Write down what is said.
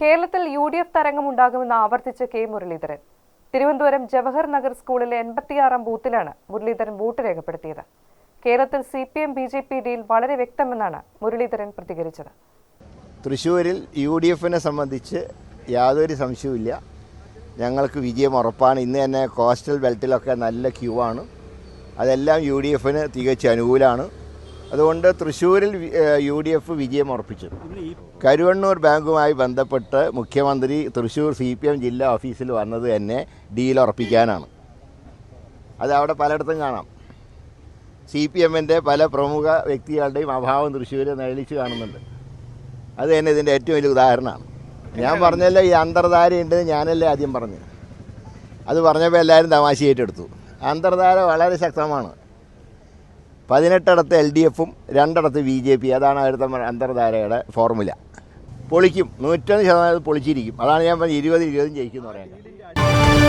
കേരളത്തിൽ U D F തരംഗമുണ്ടാകുമെന്ന് ആവർത്തിച്ച് കെ മുരളീധരൻ. തിരുവനന്തപുരം ജവഹർ നഗർ സ്കൂളിലെ എൺപത്തിയാറാം ബൂത്തിലാണ് മുരളീധരൻ വോട്ട് രേഖപ്പെടുത്തിയത്. കേരളത്തിൽ C P M B J P deal വളരെ വ്യക്തമെന്നാണ് മുരളീധരൻ പ്രതികരിച്ചത്. തൃശ്ശൂരിൽ യു ഡി എഫിനെ സംബന്ധിച്ച് യാതൊരു സംശയവുമില്ല. ഞങ്ങൾക്ക് വിജയം ഉറപ്പാണ്. ഇന്ന് തന്നെ കോസ്റ്റൽ ബെൽറ്റിലൊക്കെ നല്ല ക്യൂ ആണ്. അതെല്ലാം യു ഡി എഫിന് തികച്ചും അനുകൂലമാണ്. അതുകൊണ്ട് തൃശ്ശൂരിൽ യു ഡി എഫ് വിജയം ഉറപ്പിച്ചു. കരുവണ്ണൂർ ബാങ്കുമായി ബന്ധപ്പെട്ട് മുഖ്യമന്ത്രി തൃശ്ശൂർ സി പി എം ജില്ലാ ഓഫീസിൽ വന്നത് തന്നെ ഡീൽ ഉറപ്പിക്കാനാണ്. അത് അവിടെ പലയിടത്തും കാണാം. സി പി എമ്മിന്റെ പല പ്രമുഖ വ്യക്തികളുടെയും അഭാവം തൃശ്ശൂർ നിഴലിച്ച് കാണുന്നുണ്ട്. അത് തന്നെ ഇതിന്റെ ഏറ്റവും വലിയ ഉദാഹരണമാണ്. ഞാൻ പറഞ്ഞല്ലോ ഈ അന്തർധാരയുണ്ട് ഞാനല്ലേ ആദ്യം പറഞ്ഞു അത് പറഞ്ഞപ്പോൾ എല്ലാവരും തമാശയായിട്ട് എടുത്തു. അന്തർധാര വളരെ ശക്തമാണ്. പതിനെട്ടിടത്ത് എൽ ഡി എഫും രണ്ടിടത്ത് ബി ജെ പി. അതാണ് അടുത്ത അന്തർധാരയുടെ ഫോർമുല. പൊളിക്കും. നൂറ്റൊന്ന് ശതമാനം പൊളിച്ചിരിക്കും. അതാണ് ഞാൻ ഇരുപത് ഇരുപതും ജയിക്കും എന്ന് പറയാൻ